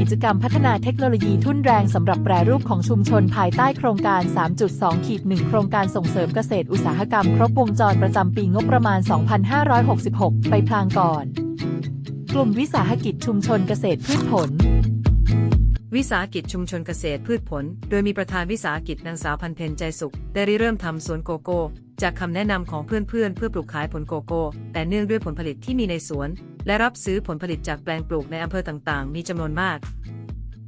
กิจกรรมพัฒนาเทคโนโลยีทุ่นแรงสำหรับแปรรูปของชุมชนภายใต้โครงการ 3.2ขีด1โครงการส่งเสริมเกษตรอุตสาหกรรมครบวงจรประจำปีงบประมาณ 2566 ไปพลางก่อน กลุ่มวิสาหกิจชุมชนเกษตรพืชผล วิสาหกิจชุมชนเกษตรพืชผล โดยมีประธานวิสาหกิจนางสาวพันเพนใจสุข ได้ริเริ่มทำสวนโกโก้ จากคำแนะนำของเพื่อนๆเพื่อปลูกขายผลโกโก้ แต่เนื่องด้วยผลผลิตที่มีในสวน และรับซื้อผลผลิตจากแปลงปลูกในอำเภอต่างๆ มีจำนวนมาก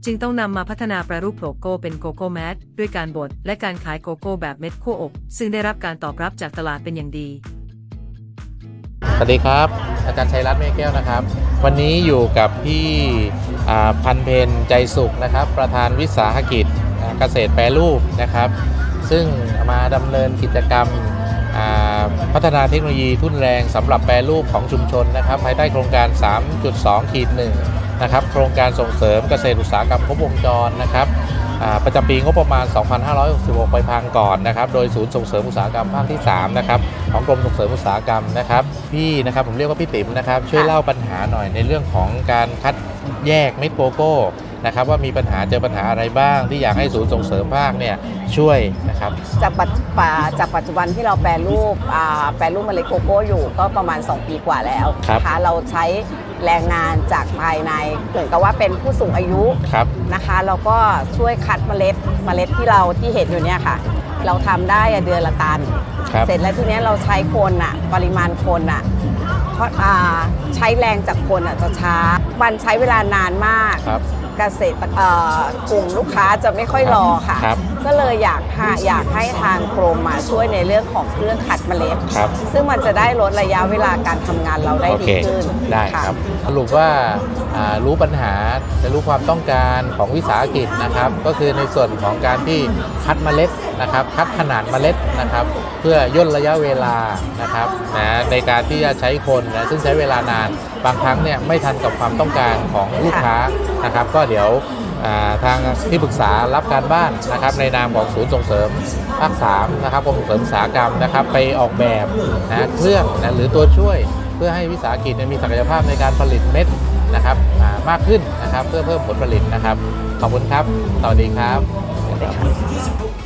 จึงต้องนำมาพัฒนาแปรรูปโกโก้เป็นโกโก้แมสด้วยการบดและการขายโกโก้แบบเม็ดคั่วอบ ซึ่งได้รับการตอบรับจากตลาดเป็นอย่างดี สวัสดีครับ อาจารย์ชัยรัตน์เมฆแก้วนะครับ วันนี้อยู่กับพี่อ่าพันเพนใจสุขนะครับ ประธานวิสาหกิจอ่าเกษตรแปรรูปนะครับ ซึ่งมาดำเนินกิจกรรม พัฒนาเทคโนโลยีทุนแรงสำหรับแปรรูปของชุมชนนะครับภายใต้โครงการ 3.2ขีด1นะครับโครงการส่งเสริมเกษตรอุตสาหกรรมครบวงจรนะครับประจำปีงบประมาณ 2566 ไปพางก่อนนะครับ โดยศูนย์ส่งเสริมอุตสาหกรรมภาคที่ 3 นะครับ ของกรมส่งเสริมอุตสาหกรรมนะครับ พี่นะครับผมเรียกว่าพี่ติ๋มนะครับ ช่วยเล่าปัญหาหน่อยในเรื่องของการคัดแยกเม็ดโกโก้ นะครับว่ามีปัญหาเจอปัญหาอะไรบ้าง ที่อยากให้ศูนย์ส่งเสริมภาคเนี่ยช่วยนะครับ จากปัจป่าจากปัจจุบันที่เราแปรรูปอ่าแปรรูปเมล็ดโกโก้อยู่ก็ประมาณ 2 ปีกว่าแล้วครับ นะคะเราใช้แรงงานจากภายในเหมือนกับว่าเป็นผู้สูงอายุครับ นะคะเราก็ช่วยคัดเมล็ดเมล็ดที่เราที่เห็นอยู่เนี่ยค่ะ เราทำได้เดือนละตัน ครับ เสร็จแล้วทีเนี้ยเราใช้คนอะปริมาณคนอะเพราะอ่าใช้แรงจากคนอะจะช้า มันใช้เวลานานมาก ครับ เกษตรกลุ่มลูกค้าจะไม่ค่อยรอค่ะ ครับ ก็เลยอยากหาอยากให้ทางกรมมาช่วยในเรื่องของเครื่องขัดเมล็ด ครับ ซึ่งมันจะได้ลดระยะเวลาการทำงานเราได้โอดีเค ขึ้นได้ะ ครับ สรุปว่าอ่ารู้ปัญหาและรู้ความต้องการของวิสาหกิจนะครับ ก็คือในส่วนของการที่คัดเมล็ดนะครับ คัดขนาดเมล็ดนะครับ เพื่อย่นระยะเวลานะครับนะในการที่จะใช้คนนะซึ่งใช้เวลานาน บางครั้งเนี่ยไม่ทันกับความต้องการของลูกค้านะครับ ก็เดี๋ยวอ่า ทางที่ปรึกษารับการบ้านนะครับในนามของศูนย์ส่งเสริมภาค3นะครับกรมส่งเสริมอุตสาหกรรมนะครับไปออกแบบนะเครื่องนะหรือตัวช่วยเพื่อให้วิสาหกิจมีศักยภาพในการผลิตเม็ดนะครับมากขึ้นนะครับเพื่อเพิ่มผลผลิตนะครับ ขอบคุณครับสวัสดีครับ